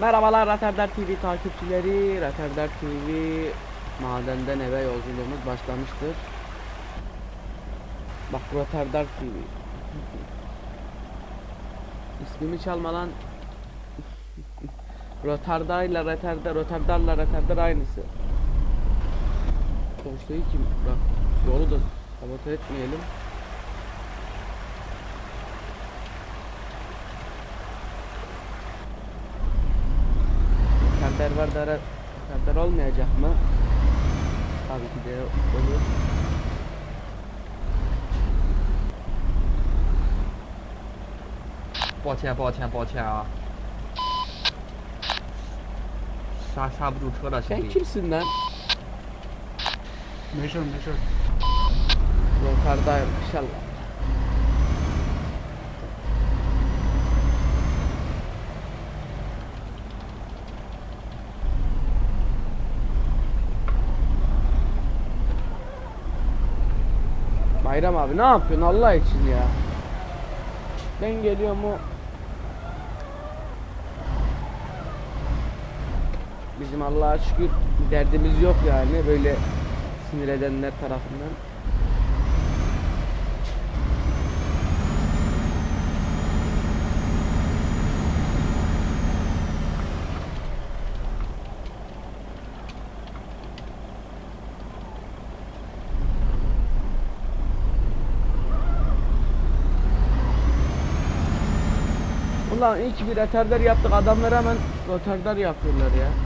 Merhabalar Raterdar TV takipçileri. Raterdar TV madenden eve yolculuğumuz başlamıştır. Bak Raterdar TV. İsmimi çalma lan. Rotardayla Raterdar, Rotardarla Raterdar aynısı. Konuştuğu kim? Bak yolu da sabote etmeyelim. Kanter var da ara- kanter olmayacak mı? Tabii ki de olur. 抱歉，抱歉，抱歉啊！刹刹不住车了，兄 Sen 弟。 kimsin lan? 没事儿没事儿。 Rotardayım inşallah. Bayram abi ne yapıyorsun Allah için ya? Ben geliyor mu? Bizim Allah'a şükür derdimiz yok yani böyle sinir edenler tarafından. Ulan ilk bir retardar yaptık adamlar hemen rotardar yapıyorlar ya.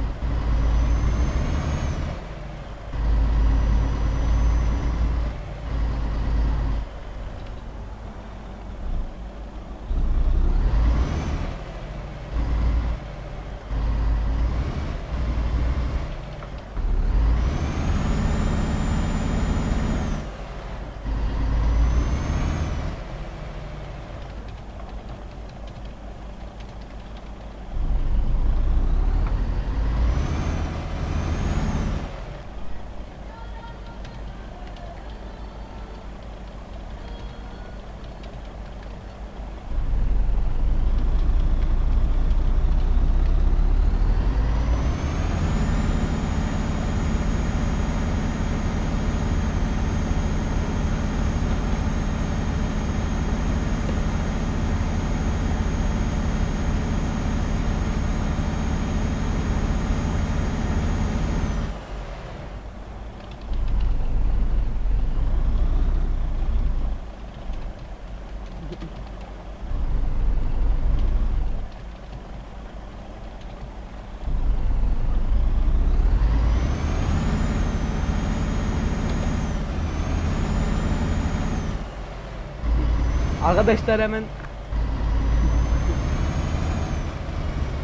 Arkadaşlar hemen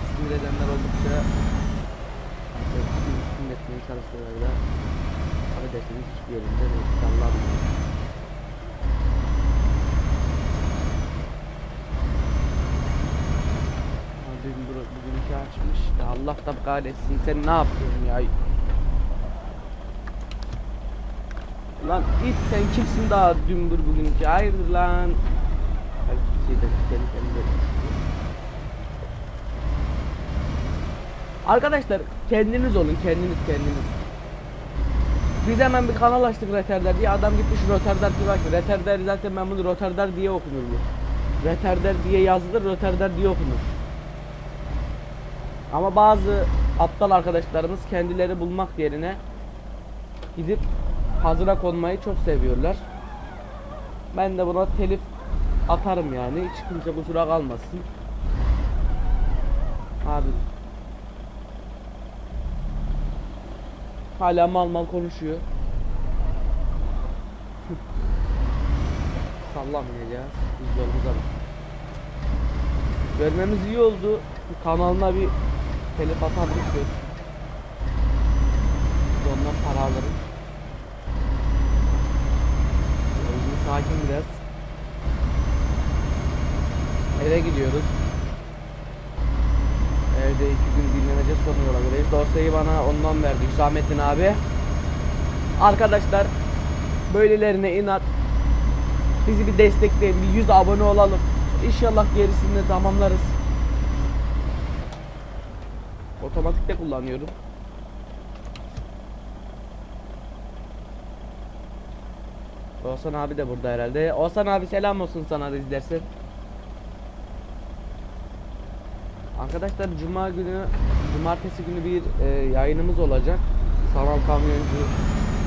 sinir edenler oldukça üstün etmeye çalışıyorlar da arkadaşlarımız hiçbir yerinde de sallanmıyor. Abi bugün, bugün iki açmış da Allah da kahretsin sen ne yapıyorsun ya? Lan it sen kimsin daha dümbür bugünkü? Hayırdır lan? Arkadaşlar kendiniz olun kendiniz kendiniz. Biz hemen bir kanal açtık Retarder diye adam gitmiş Rotterdam diye açtı. Retarder zaten ben bunu Rotterdam diye okunur bu. Retarder diye yazılır Rotterdam diye okunur. Ama bazı aptal arkadaşlarımız kendileri bulmak yerine gidip hazıra konmayı çok seviyorlar. Ben de buna telif atarım yani. Hiç kimse kusura kalmasın. Abi. Hala mal mal konuşuyor. Sallamayacağız. Biz yolumuza bak. Görmemiz iyi oldu. Kanalına bir telif atardık. Ondan para alırım. Sakin biraz. Eve gidiyoruz. Evde iki gün dinleneceğiz sonra yola gireceğiz. Dosyayı bana ondan verdi Hüsamettin abi. Arkadaşlar böylelerine inat. Bizi bir destekleyin. Bir 100 abone olalım. İnşallah gerisini de tamamlarız. Otomatikte kullanıyorum. Oğuzhan abi de burada herhalde. Oğuzhan abi selam olsun sana da izlersin. Arkadaşlar cuma günü cumartesi günü bir e, yayınımız olacak. Sanal kamyoncu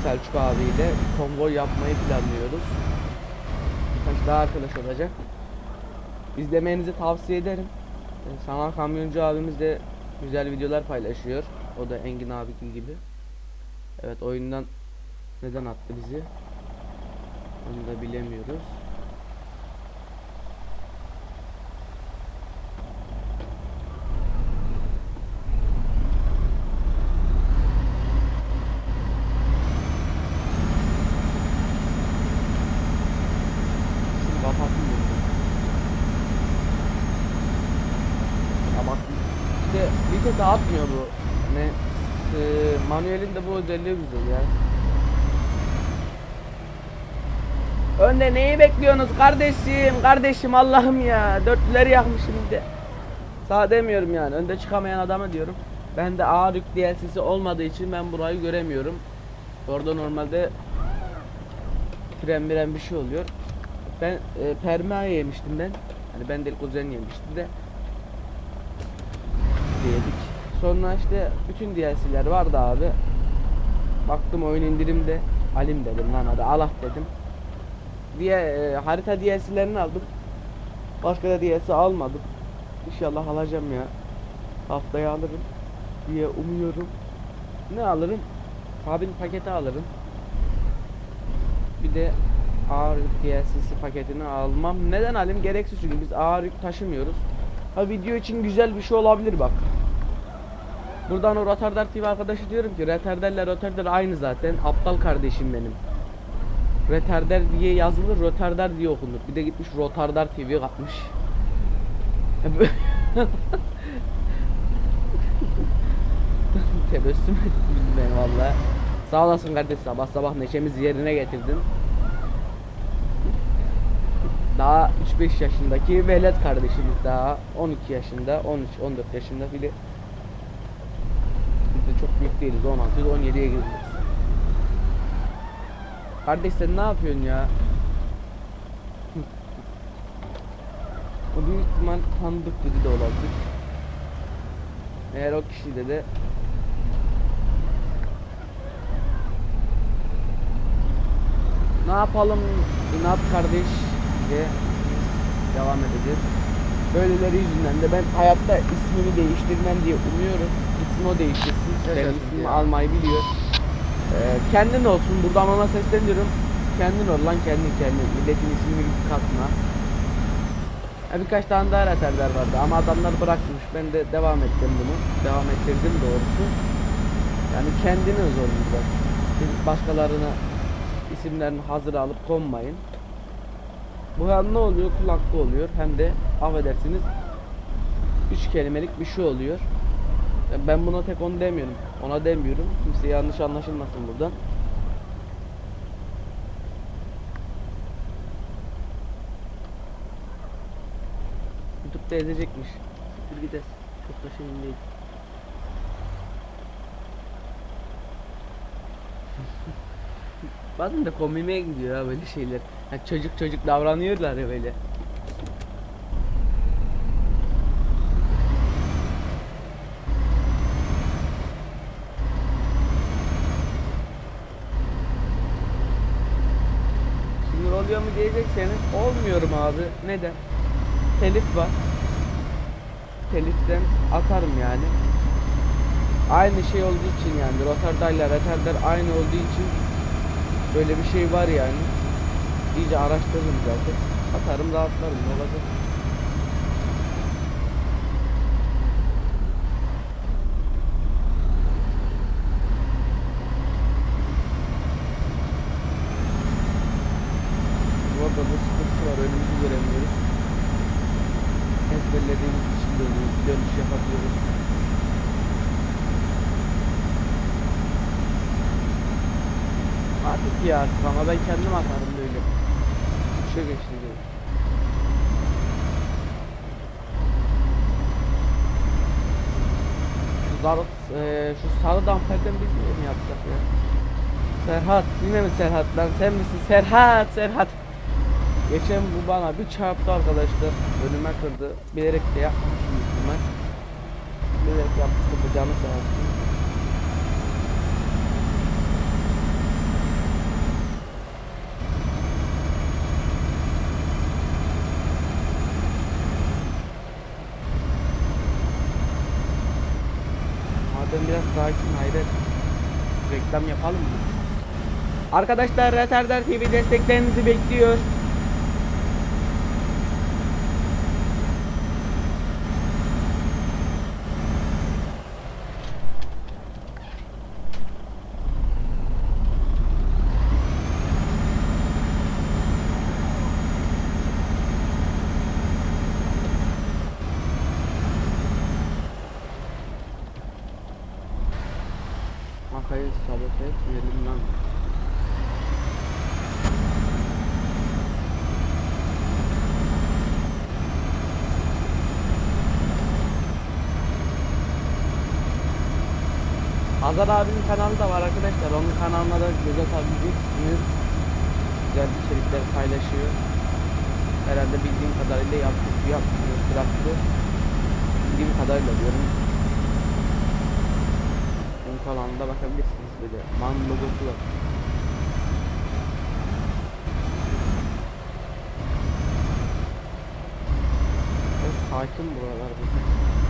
Selçuk abiyle konvoy yapmayı planlıyoruz. Birkaç daha arkadaş olacak. İzlemenizi tavsiye ederim. E, Sanal kamyoncu abimiz de güzel videolar paylaşıyor. O da Engin abi gibi. Evet oyundan neden attı bizi? Onu da bilemiyoruz. Şunu kapatayım mı? Kapattım. İşte vitese atmıyor bu. Ne? E, özelliği güzel ya. Önde neyi bekliyorsunuz kardeşim? Kardeşim Allah'ım ya. Dörtlüleri yakmışım de. Sağ demiyorum yani. Önde çıkamayan adamı diyorum. Ben de ağır yük DLC'si olmadığı için ben burayı göremiyorum. Orada normalde fren miren bir şey oluyor. Ben e, perma yemiştim ben. Hani ben değil kuzen yemişti de. Yedik. Sonra işte bütün DLC'ler vardı abi. Baktım oyun indirimde. Alim dedim lan hadi Allah dedim. Diye e, harita DLC'lerini aldım. Başka da DLC almadım. İnşallah alacağım ya. Haftaya alırım diye umuyorum. Ne alırım? Fabin paketi alırım. Bir de ağır yük DLC'si paketini almam. Neden alayım? Gereksiz çünkü biz ağır yük taşımıyoruz. Ha video için güzel bir şey olabilir bak. Buradan o Rotardar TV arkadaşı diyorum ki Retarder'le Rotardar aynı zaten. Aptal kardeşim benim. Retarder diye yazılır, Rotardar diye okunur. Bir de gitmiş Rotardar TV katmış. Tebessüm ettim ben valla. Sağ olasın kardeş sabah sabah neşemizi yerine getirdin. Daha 3-5 yaşındaki velet kardeşimiz daha 12 yaşında, 13-14 yaşında bile. Büyük değiliz 16-17'ye gireceğiz. Kardeş sen ne yapıyorsun ya? O büyük ihtimal tanıdık biri de olabilir. Eğer o kişi de de Ne yapalım inat kardeş diye devam edeceğiz. Böyleleri yüzünden de ben hayatta ismimi değiştirmem diye umuyorum. Gitsin o değiştirsin. İsmimi ya. almayı biliyor. Ee, kendin olsun buradan ona sesleniyorum. Kendin ol lan kendin kendin. Milletin ismini katma. Ha, birkaç tane daha retarder vardı ama adamlar bırakmış. Ben de devam ettim bunu. Devam ettirdim doğrusu. Yani kendiniz olun biraz. Siz başkalarına isimlerini hazır alıp konmayın. Bu hem ne oluyor? Kul hakkı oluyor. Hem de affedersiniz üç kelimelik bir şey oluyor. Ben buna tek onu demiyorum. Ona demiyorum. Kimse yanlış anlaşılmasın buradan. YouTube'da ezecekmiş. Git ez. Çok da şeyim değil. Bazen de komiğime gidiyor ha böyle şeyler. Ha, çocuk çocuk davranıyorlar ya böyle. Sinir oluyor mu diyecekseniz olmuyorum abi. Neden? Telif var. Teliften atarım yani. Aynı şey olduğu için yani rotardayla retarder aynı olduğu için böyle bir şey var yani. İyice araştırdım zaten. Atarım rahatlarım ne olacak? Bu arada bu sıkıntısı var önümüzü göremiyoruz. Ezberlediğimiz için dönüyoruz, dönüş yapabiliyoruz. Artık ya artık ama ben kendim atarım böyle. Şu geçti diyor. Zarot, eee, şu sarı damperden biz mi yapsak ya? Serhat, yine mi Serhat lan sen misin? Serhat, Serhat. Geçen bu bana bir çarptı arkadaşlar. Önüme kırdı. Bilerek de ihtimal. Bilerek yapmıştı bu canı sağ olsun. Madem biraz sakin hayret. Reklam yapalım mı? Arkadaşlar Retardar TV desteklerinizi bekliyor. Arkayı sabote Hazar abinin kanalı da var arkadaşlar. Onun kanalına da göz atabileceksiniz. Güzel içerikler paylaşıyor. Herhalde bildiğim kadarıyla yaptı, yaptı, bıraktı. Bildiğim kadarıyla diyorum. Kanalına bakabilirsiniz böyle. Man logosu var. Evet, sakin buralar burada.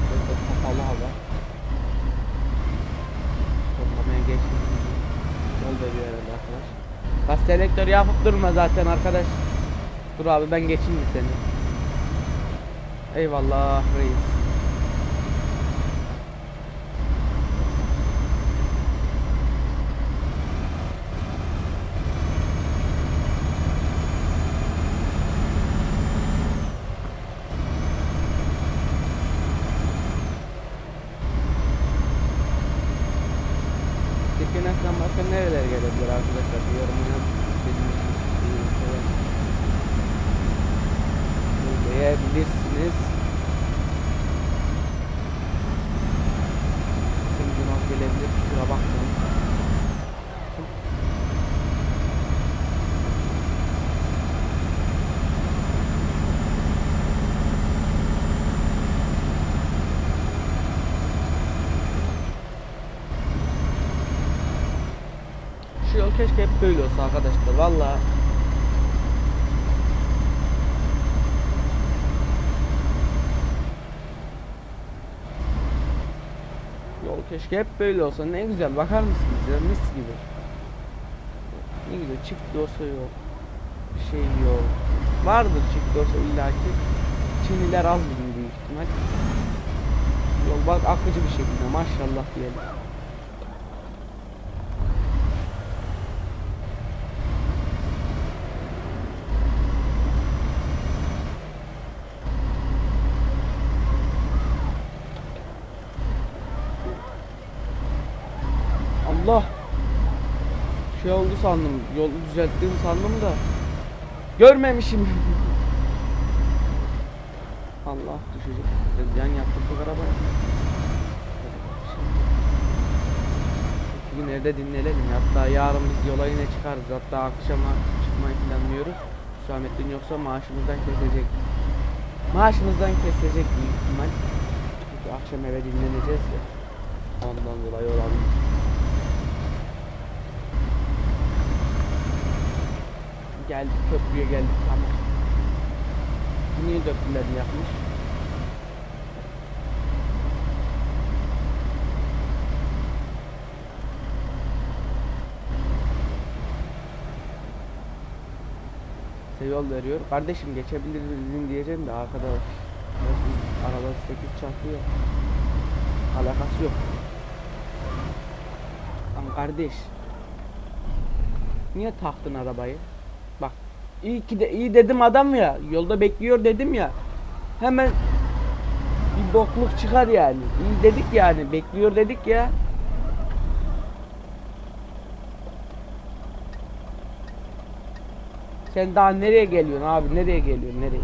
Böyle kapalı hava. Sollamaya geçtim. Yol veriyor herhalde arkadaş. Gaz selektörü yapıp durma zaten arkadaş. Dur abi ben geçeyim mi seni? Eyvallah reis. Tekines'ten başka nereler gelebilir arkadaşlar? Bir yorum yazın. İstediğiniz bir şeyler söyleyebilirsiniz. Şimdi not gelebilir. Kusura bakmayın. Şu yol keşke hep böyle olsa arkadaşlar. Valla Yol keşke hep böyle olsa. Ne güzel bakar mısınız ya mis gibi. Ne güzel çift dorsa yok. Bir şey yok. Vardır çift dorsa illaki. Çinliler az bilir büyük ihtimal. Yol bak akıcı bir şekilde maşallah diyelim. Allah. Şey oldu sandım. Yolu düzelttiğimi sandım da. Görmemişim. Allah düşecek. Yan yaptırdık arabaya. İki gün evde dinlenelim. Hatta yarın biz yola yine çıkarız. Hatta akşama çıkmayı planlıyoruz. Hüsamettin yoksa maaşımızdan kesecek. Maaşımızdan kesecek büyük ihtimal. Çünkü akşam eve dinleneceğiz ya. Ondan dolayı olabilir. Geldik köprüye geldik tamam. Niye döktülerini yapmış? Size yol veriyor. Kardeşim geçebilir miyim diyeceğim de arkada nasıl araba 8 çarpıyor. Alakası yok. Lan kardeş. Niye taktın arabayı? İyi ki de iyi dedim adam ya. Yolda bekliyor dedim ya. Hemen bir bokluk çıkar yani. İyi dedik yani. Bekliyor dedik ya. Sen daha nereye geliyorsun abi? Nereye geliyorsun? Nereye?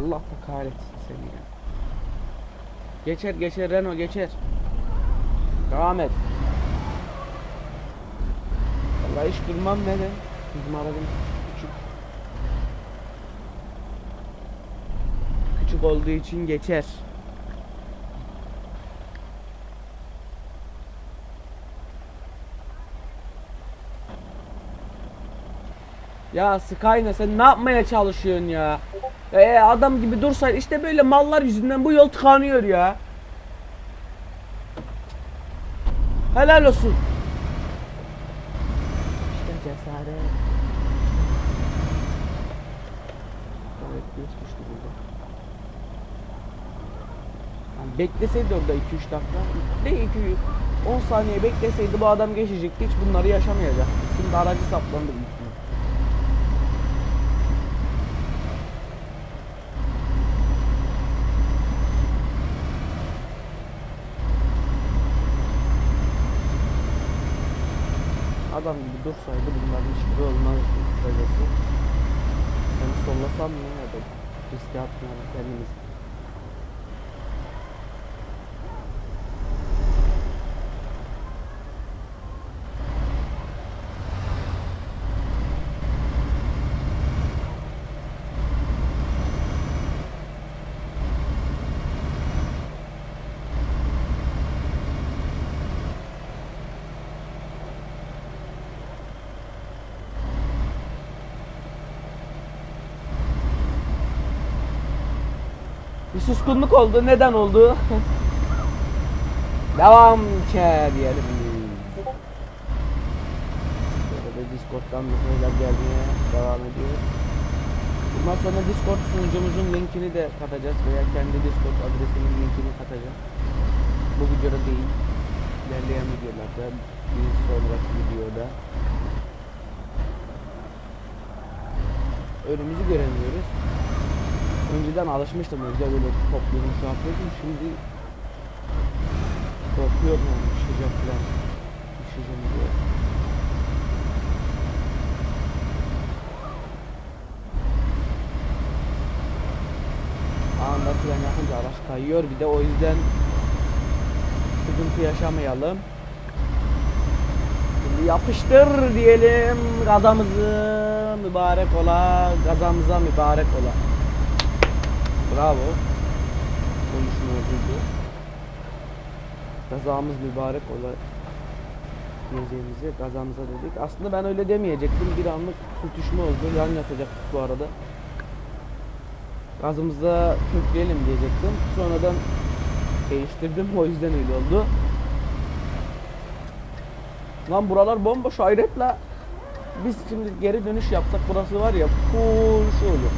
Allah da kahretsin seni ya. Geçer geçer Renault geçer. Devam et. Vallahi hiç durmam de. Bizim arabamız küçük. Küçük olduğu için geçer. Ya Skyne sen ne yapmaya çalışıyorsun ya? Ee, adam gibi dursaydın işte böyle mallar yüzünden bu yol tıkanıyor ya. Helal olsun. İşte cesaret. Evet, geçmişti burada. Yani bekleseydi orada 2-3 dakika. Ne 2 10 saniye bekleseydi bu adam geçecekti. Hiç bunları yaşamayacak. Şimdi aracı saplandı. Adam gibi dursaydı bunların hiçbiri olmazdı kısacası. Ben sollasam mı ya da riske atmayalım kendimiz. Suskunluk oldu. Neden oldu? Devam ke diyelim biz. Şöyle de Discord'dan mesajlar gelmeye devam ediyor. Bundan sonra Discord sunucumuzun linkini de katacağız veya kendi Discord adresinin linkini katacağım. Bu videoda değil. İlerleyen videolarda bir sonraki videoda önümüzü göremiyoruz. Önceden alışmıştım özel böyle topluyorum şu yapıyordum şimdi korkuyorum yani düşecek falan düşeceğim diye. Anında fren yapınca araç kayıyor bir de o yüzden sıkıntı yaşamayalım. Şimdi yapıştır diyelim gazamızı mübarek ola gazamıza mübarek ola. Bravo. Konuşmacıydı. Gazamız mübarek ola diyeceğimizi gazamıza dedik. Aslında ben öyle demeyecektim. Bir anlık sürtüşme oldu. Yan yatacaktık bu arada. Gazımıza kökleyelim diyecektim. Sonradan değiştirdim. O yüzden öyle oldu. Lan buralar bomboş hayretle. Biz şimdi geri dönüş yapsak burası var ya full şu olur.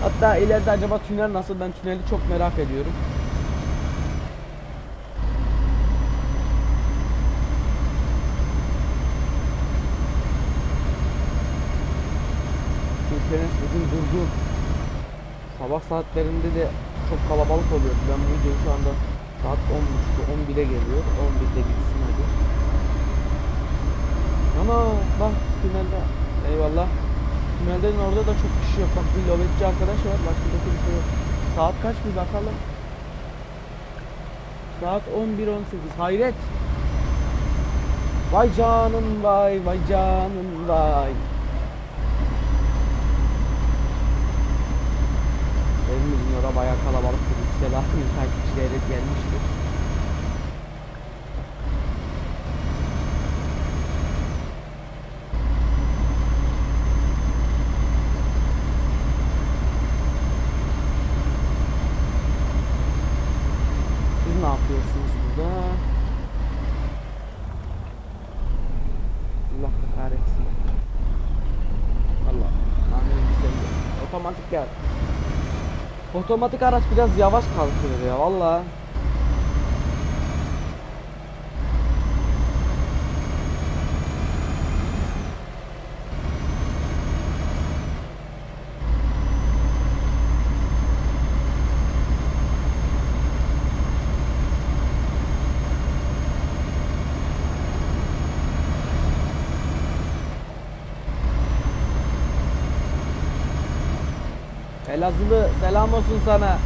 Hatta ileride acaba tünel nasıl? Ben tüneli çok merak ediyorum. Türkiye'nin bugün durdu. Sabah saatlerinde de çok kalabalık oluyor. Ben bu videoyu şu anda saat 10.30'da 11'e geliyor. 11'de gitsin hadi. Ama bak tünelde. Eyvallah. Tünelden orada da çok kişi yok. Bak bir nöbetçi arkadaş var. Başka da kimse yok. Saat kaç bir bakalım. Saat 11.18. Hayret. Vay canın vay, vay canın vay. Evimizin orada bayağı kalabalıktır. Yüksel abinin takipçileri gelmiştir. Siz ne yapıyorsunuz burada? Allah kahretsin. Allah. Amin güzeldi. Otomatik gel. Otomatik araç biraz yavaş kalkıyor ya valla. Elazığlı selam olsun sana.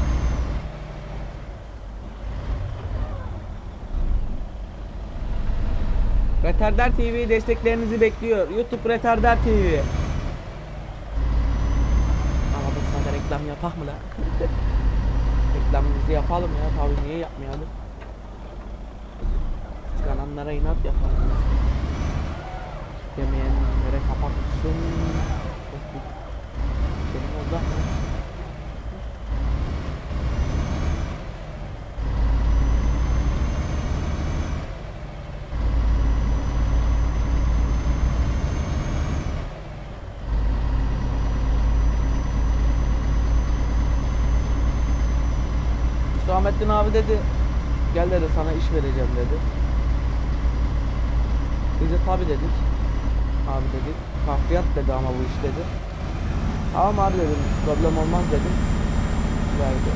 Retardar TV desteklerinizi bekliyor. YouTube Retardar TV. Arabasına da reklam yapak mı lan? Reklamımızı yapalım ya. Tabii niye yapmayalım? Kıskananlara inat yapalım. Demeyenlere kapatılsın. Benim orada abi dedi gel dedi sana iş vereceğim dedi. Biz de tabi dedik. Abi dedik. Kafiyat dedi ama bu iş dedi. Tamam abi dedim problem olmaz dedim. Verdi.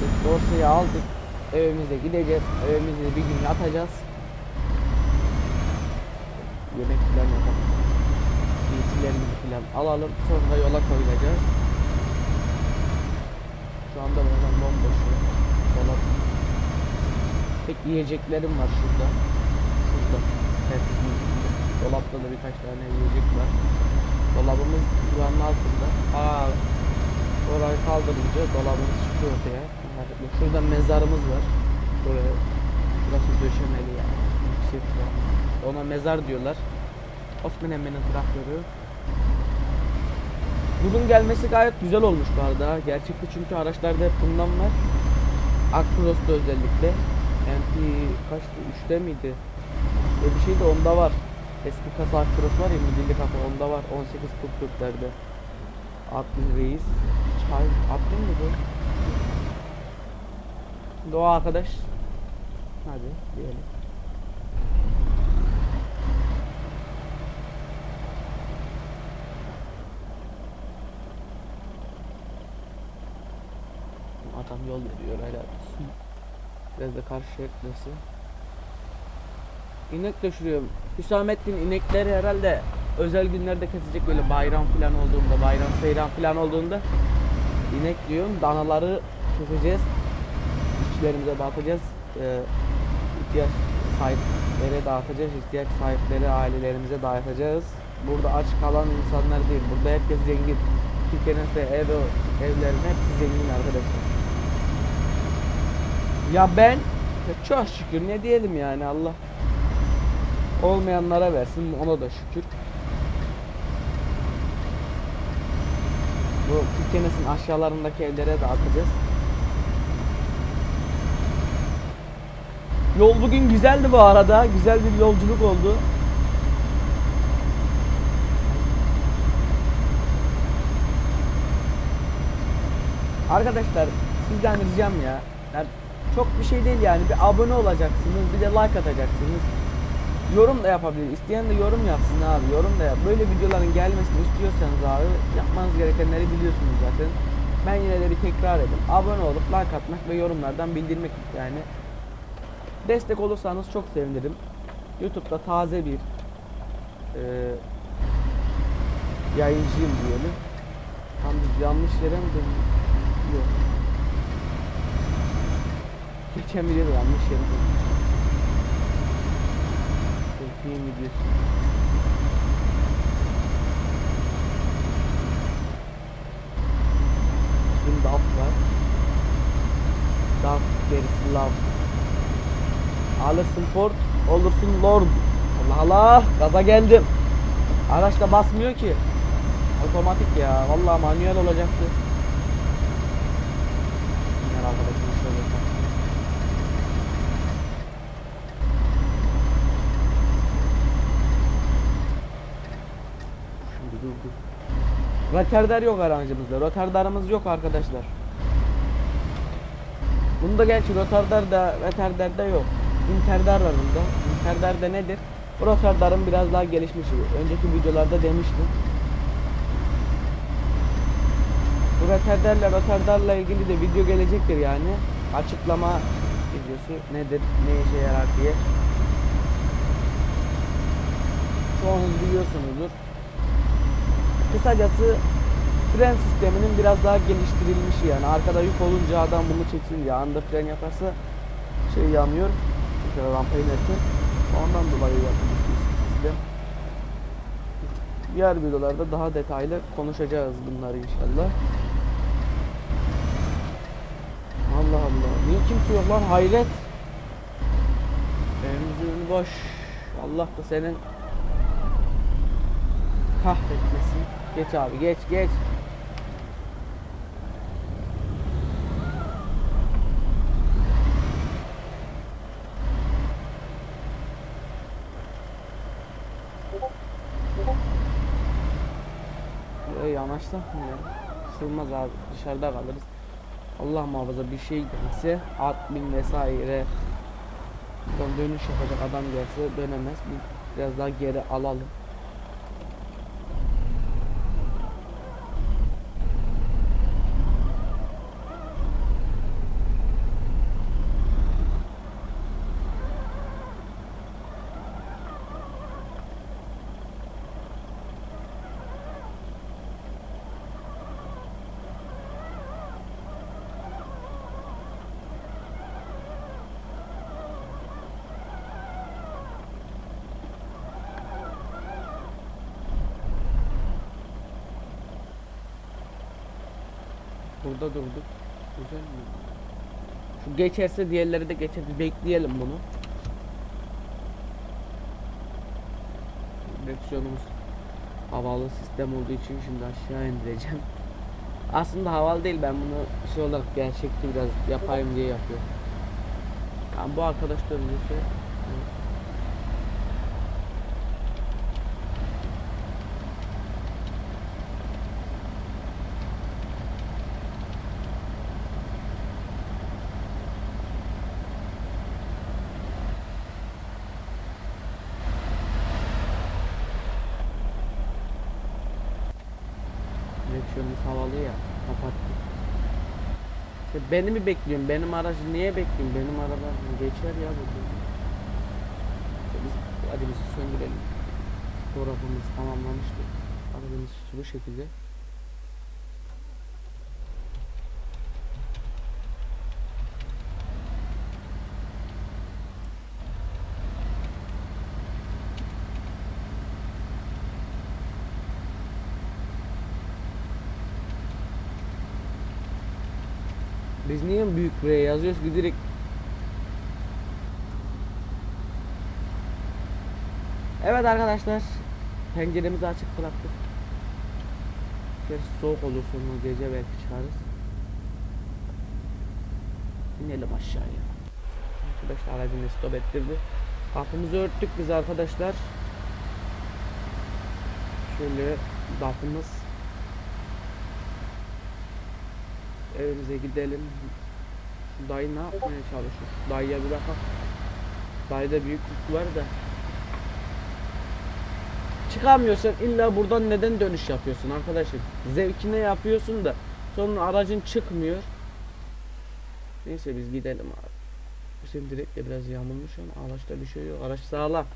Biz dosyayı aldık. Evimize gideceğiz. Evimizde bir gün yatacağız. Yemek falan yapalım. Giysilerimizi falan alalım. Sonra yola koyulacağız. Şu anda buradan bomboş. Dolap. Tek yiyeceklerim var şurada. Şurada. Tertibin üstünde. Dolapta da birkaç tane yiyecek var. Dolabımız buranın altında. Aa, orayı kaldırınca dolabımız çıkıyor. Yani Şurada mezarımız var. Buraya. Burası döşemeli yani. Yüksek. Ona mezar diyorlar. Osman Emre'nin traktörü. Bunun gelmesi gayet güzel olmuş bu arada. Gerçekte çünkü araçlarda hep bundan var. Actros'ta özellikle. MP kaçtı? 3'te miydi? Öyle bir şey de onda var. Eski kasa Actros var ya midilli kasa onda var. 1844'lerde. Admin Reis. Çay. Admin mi bu? O arkadaş. Hadi diyelim. Adam yol veriyor helal olsun. Biraz da karşı etmesi. İnek de şuraya. Hüsamettin inekleri herhalde özel günlerde kesecek böyle bayram falan olduğunda, bayram seyran falan olduğunda inek diyorum danaları keseceğiz. İşçilerimize dağıtacağız. Ee, ihtiyaç sahiplere dağıtacağız. ihtiyaç sahipleri ailelerimize dağıtacağız. Burada aç kalan insanlar değil. Burada herkes zengin. Türkiye'nin ev, evlerin hepsi zengin arkadaşlar. Ya ben çok şükür ne diyelim yani Allah olmayanlara versin ona da şükür. Bu Türkiye'nin aşağılarındaki evlere dağıtacağız. Yol bugün güzeldi bu arada. Güzel bir yolculuk oldu. Arkadaşlar sizden ricam ya. Çok bir şey değil yani. Bir abone olacaksınız, bir de like atacaksınız. Yorum da yapabilir. İsteyen de yorum yapsın abi. Yorum da yap. Böyle videoların gelmesini istiyorsanız abi yapmanız gerekenleri biliyorsunuz zaten. Ben yine de bir tekrar edeyim. Abone olup like atmak ve yorumlardan bildirmek yani. Destek olursanız çok sevinirim. YouTube'da taze bir e, yayıncıyım diyelim. Tam yanlış yere mi döndük? Yok. Video da yanlış yere. Film videosu. Şimdi af var. Dark gerisi love. Alırsın port, olursun lord. Allah Allah, gaza geldim. Araç da basmıyor ki. Otomatik ya, vallahi manuel olacaktı. Diğer arkadaşım şöyle yapalım. Şimdi dur dur. Rotarder yok aracımızda. Rotardarımız yok arkadaşlar. Bunda gerçi rotarder da retarder de yok. Interdar var bunda. Interdar da nedir? Bu rotardarın biraz daha gelişmişi. Önceki videolarda demiştim. Bu retarderle rotardarla ilgili de video gelecektir yani. Açıklama videosu nedir, ne işe yarar diye. Çoğunuz biliyorsunuzdur. Kısacası fren sisteminin biraz daha geliştirilmişi yani arkada yük olunca adam bunu çeksin diye anda fren yaparsa şey yanıyor. Mesela rampa inerken. Ondan dolayı yapılmış bir sistem. Diğer videolarda daha detaylı konuşacağız bunları inşallah. Allah Allah. Niye kimse yok lan hayret. Evimizin boş. Allah da senin kahretmesin. Geç abi geç geç. Buraya ya? Sığmaz abi dışarıda kalırız. Allah muhafaza bir şey gelse admin vesaire dönüş yapacak adam gelse dönemez. Bir- Biraz daha geri alalım. Burada durduk. Güzel mi? Şu geçerse diğerleri de geçer. Bir bekleyelim bunu. Direksiyonumuz havalı sistem olduğu için şimdi aşağı indireceğim. Aslında havalı değil ben bunu şey olarak gerçekçi biraz yapayım diye yapıyorum. Yani bu arkadaş dönüyorsa direksiyonumuz havalı ya kapattık. İşte beni mi bekliyorsun? Benim aracı niye bekliyorsun? Benim araba geçer ya burada. İşte biz bizi söndürelim. Fotoğrafımız tamamlamıştık. Arabamız bu şekilde. Büyük buraya yazıyoruz ki direkt Evet arkadaşlar penceremizi açık bıraktık. İçerisi soğuk olur sonra gece belki çıkarız. İnelim aşağıya. Arkadaşlar aracını stop ettirdi. Kapımızı örttük biz arkadaşlar. Şöyle kapımız evimize gidelim. Dayı ne yapmaya çalışıyor? Dayıya bir bakalım. Dayıda büyüklük var da. Çıkamıyorsan illa buradan neden dönüş yapıyorsun arkadaşım? Zevkine yapıyorsun da sonra aracın çıkmıyor. Neyse biz gidelim abi. Bizim direkt de biraz yağmurmuş ama araçta bir şey yok. Araç sağlam.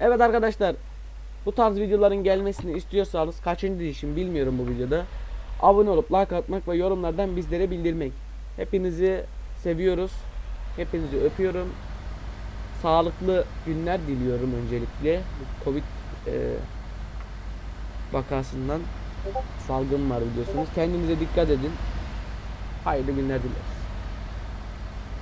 Evet arkadaşlar. Bu tarz videoların gelmesini istiyorsanız kaçıncı işim bilmiyorum bu videoda. Abone olup like atmak ve yorumlardan bizlere bildirmek. Hepinizi seviyoruz. Hepinizi öpüyorum. Sağlıklı günler diliyorum öncelikle. Covid e, vakasından salgın var biliyorsunuz. Kendinize dikkat edin. Hayırlı günler dileriz.